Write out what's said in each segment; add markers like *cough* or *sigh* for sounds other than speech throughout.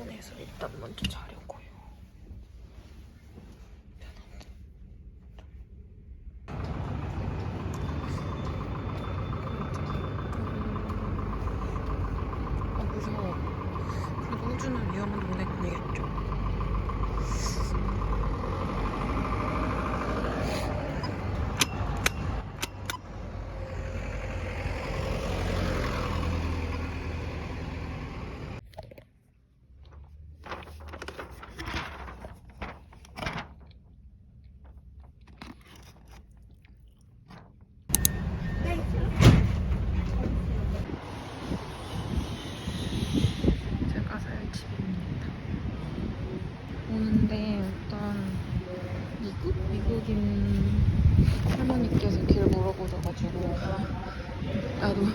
피곤해서 일단 먼저 자려고요. 아 무서워. 그래도 호주는 위험한 동네가 아니겠죠. 제가 살 집입니다. 오는데 어떤 미국? 미국인 할머니께서 길 물어보셔가지고 나도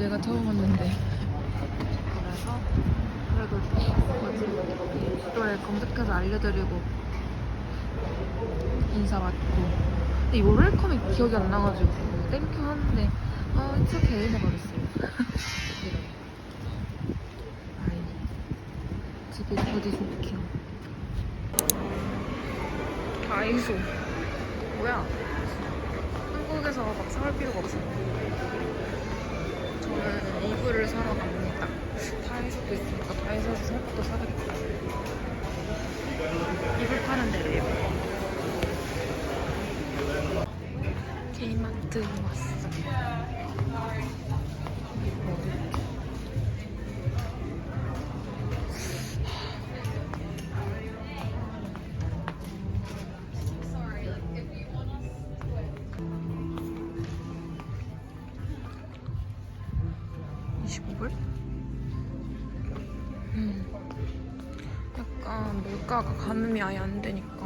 어제가 처음 왔는데 그래서 그래도 뭐지 이거에 검색해서 알려드리고 인사 받고 근데 이 웰컴이 기억이 안 나가지고 땡큐 하는데 아 it's okay 해버렸어요. 아이, 집이 어디 좋게. 다이소. 뭐야? 한국에서 막 사올 필요가 없어. 저는 이불을 사러 갑니다. 다이소도 있으니까 다이소에서 살 것도 사야겠다. 이불 파는 데래요. K마트 왔어. 물가가 가늠이 아예 안 되니까.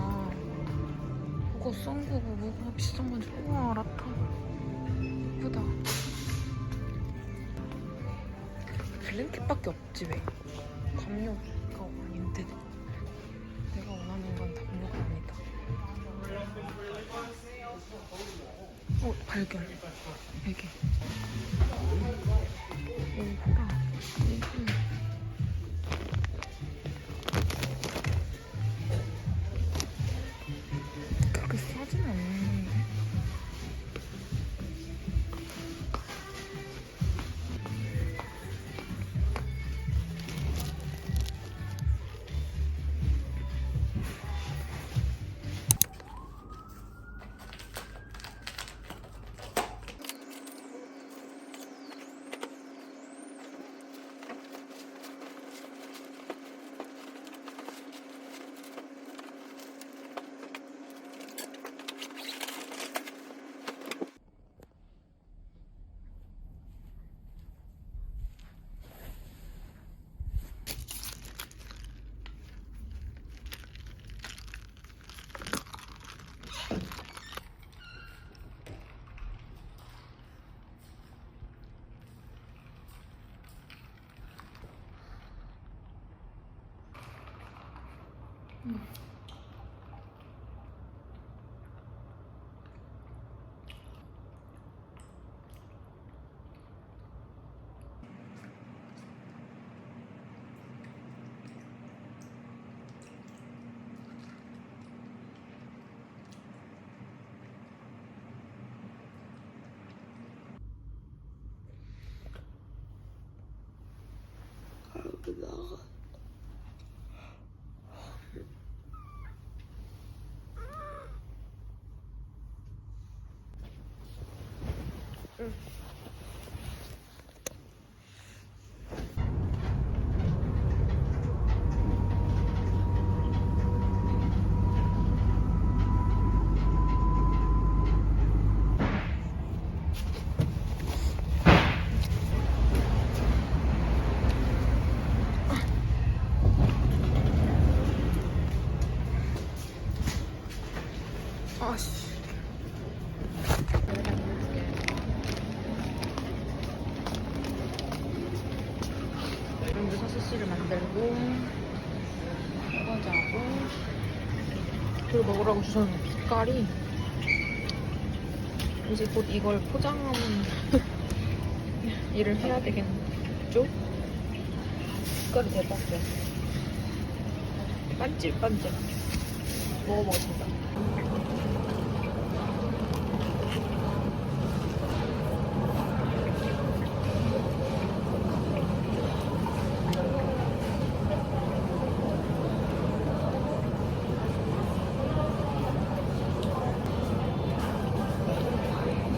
뭐가 싼 거고 뭐가 비싼 건지. 우와 라타. 예쁘다. 블랭켓밖에 없지 왜? 담요가 아닌데. 내가 원하는 건 담요가 아니다. 어 발견. 베개 오 호라 만들고 설거지하고 그리고 먹으라고 주신 빛깔이 이제 곧 이걸 포장하는 *laughs* 일을 해야 되겠죠? 빛깔이 대박이야 반질반질. 먹어보겠습니다.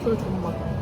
그래 좋은 맛.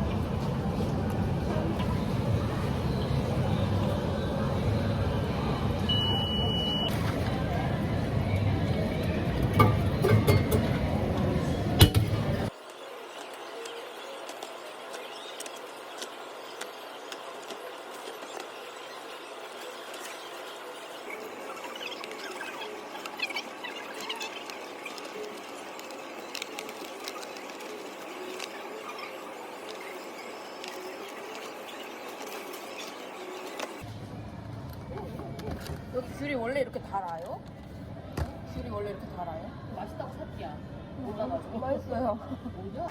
여기 귤이 원래 이렇게 달아요? 귤이 원래 이렇게 달아요? 맛있다고 샀디야. 몰라가지고. 맛있어요. 뭐냐?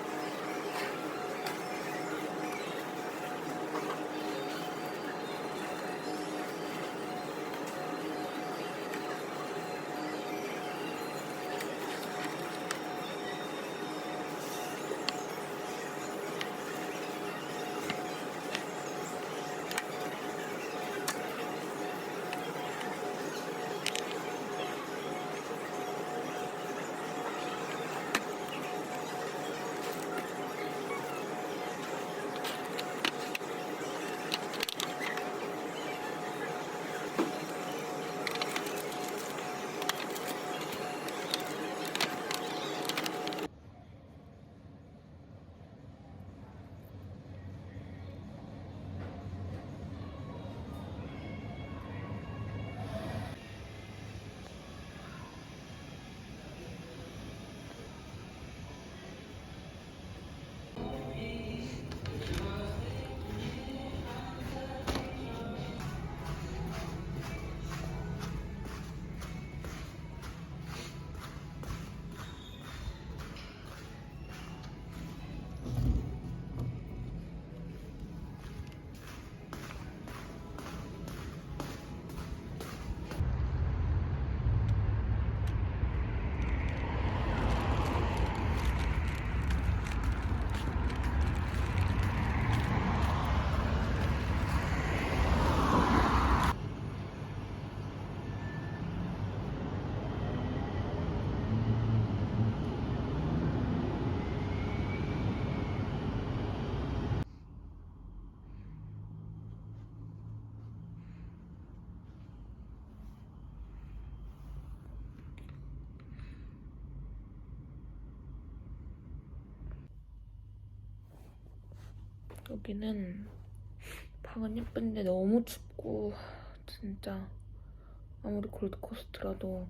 여기는 방은 예쁜데 너무 춥고 진짜 아무리 골드코스트라도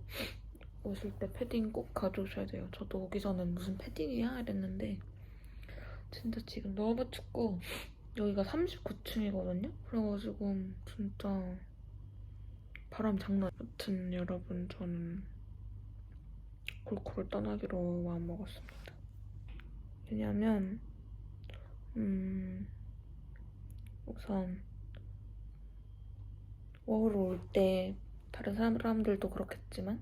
오실 때 패딩 꼭 가져오셔야 돼요. 저도 오기 전엔 무슨 패딩이야 이랬는데 진짜 지금 너무 춥고 여기가 39층이거든요. 그래가지고 진짜 바람 장난. 여튼 여러분 저는 골코를 떠나기로 마음먹었습니다. 왜냐면 음, 우선 워홀 올 때 다른 사람들도 그렇겠지만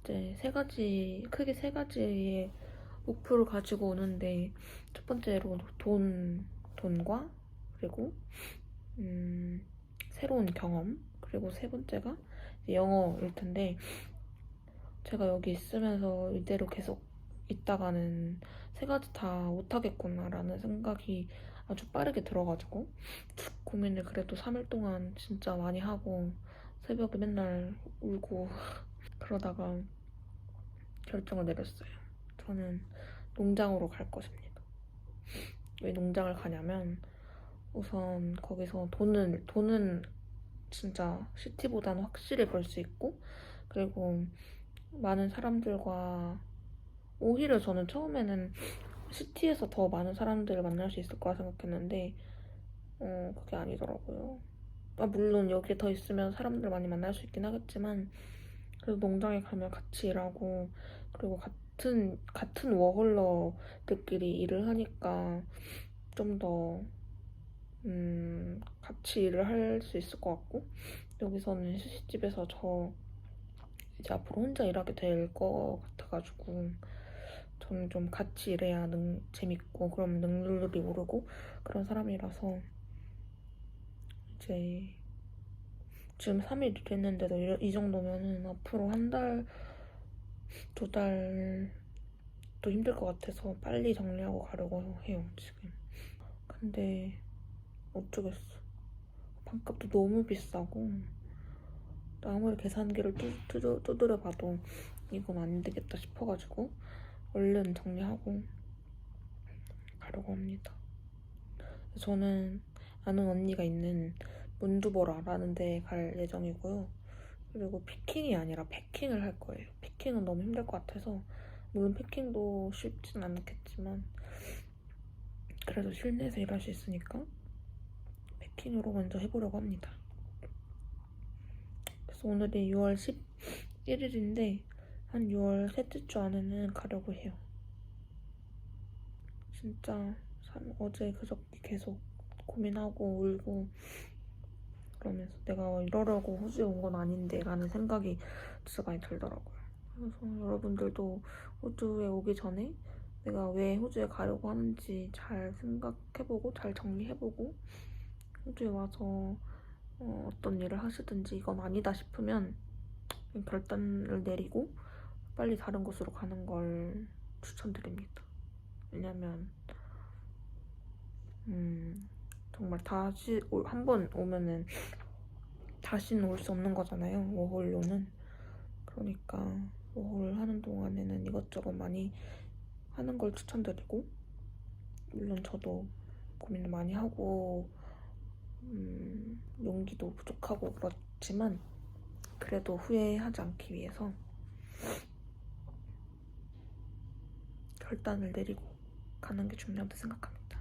이제 세 가지 크게 세 가지의 목표를 가지고 오는데 첫 번째로 돈 돈과 그리고 음, 새로운 경험 그리고 세 번째가 영어일 텐데 제가 여기 있으면서 이대로 계속 있다가는 세 가지 다 못하겠구나라는 생각이 아주 빠르게 들어가지고 고민을 그래도 3일 동안 진짜 많이 하고 새벽에 맨날 울고 *laughs* 그러다가 결정을 내렸어요. 저는 농장으로 갈 것입니다. 왜 농장을 가냐면 우선 거기서 돈은 돈은 진짜 시티보다는 확실히 벌 수 있고 그리고 많은 사람들과 오히려 저는 처음에는 시티에서 더 많은 사람들을 만날 수 있을 거라 생각했는데 어 그게 아니더라고요. 아, 물론 여기에 더 있으면 사람들 많이 만날 수 있긴 하겠지만 그래도 농장에 가면 같이 일하고 그리고 같은 같은 워홀러들끼리 일을 하니까 좀더 음, 같이 일을 할 수 있을 것 같고 여기서는 시집에서 저 이제 앞으로 혼자 일하게 될 것 같아가지고 저는 좀 같이 일해야 능, 재밌고 그럼 능률이 오르고 그런 사람이라서 이제 지금 3일 됐는데도 이, 이 정도면은 앞으로 한 달, 두 달도 힘들 것 같아서 빨리 정리하고 가려고 해요, 지금. 근데 어쩌겠어. 반값도 너무 비싸고 또 아무리 계산기를 두드려 봐도 이건 안 되겠다 싶어가지고 얼른 정리하고 가려고 합니다. 저는 아는 언니가 있는 문두보라라는 데갈 예정이고요. 그리고 피킹이 아니라 패킹을 할 거예요. 피킹은 너무 힘들 것 같아서 물론 패킹도 쉽진 않겠지만 그래도 실내에서 일할 수 있으니까 패킹으로 먼저 해보려고 합니다. 그래서 오늘이 6월 11일인데 한 6월 셋째 주 안에는 가려고 해요. 진짜 삼- 어제 그저께 계속 고민하고 울고 그러면서 내가 이러려고 호주에 온 건 아닌데 라는 생각이 진짜 많이 들더라고요. 그래서 여러분들도 호주에 오기 전에 내가 왜 호주에 가려고 하는지 잘 생각해보고 잘 정리해보고 호주에 와서 어, 어떤 일을 하시든지 이건 아니다 싶으면 결단을 내리고 빨리 다른 곳으로 가는 걸 추천드립니다. 왜냐면 음, 정말 다시 한 번 오면은 다시는 올 수 없는 거잖아요. 워홀로는. 그러니까 워홀 하는 동안에는 이것저것 많이 하는 걸 추천드리고 물론 저도 고민을 많이 하고 음, 용기도 부족하고 그렇지만 그래도 후회하지 않기 위해서 결단을 내리고 가는 게 중요하다 생각합니다.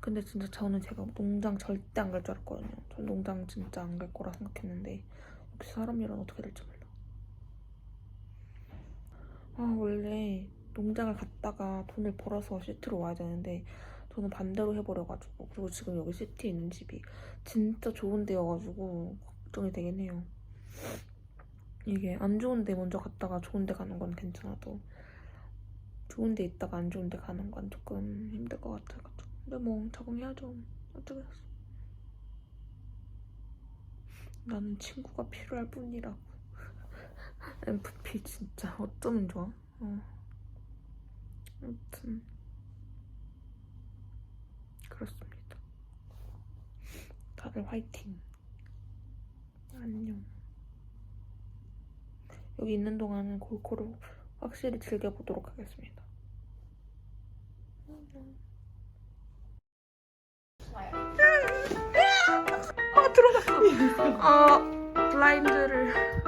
근데 진짜 저는 제가 농장 절대 안 갈 줄 알았거든요. 전 농장 진짜 안 갈 거라 생각했는데 역시 사람 일은 어떻게 될지 몰라. 아 원래 농장을 갔다가 돈을 벌어서 시티로 와야 되는데 저는 반대로 해버려가지고 그리고 지금 여기 시티에 있는 집이 진짜 좋은 데여가지고 걱정이 되긴 해요. 이게 안 좋은 데 먼저 갔다가 좋은 데 가는 건 괜찮아도 좋은 데 있다가 안 좋은 데 가는 건 조금 힘들 것 같아가지고. 근데 뭐 적응해야죠. 어쩌겠어 나는 친구가 필요할 뿐이라고. *laughs* MFP 진짜 어쩌면 좋아? 어. 아무튼. 그렇습니다. 다들 화이팅. 안녕. 여기 있는 동안은 골고루 확실히 즐겨보도록 하겠습니다. 아 들어갔어 아 블라인드를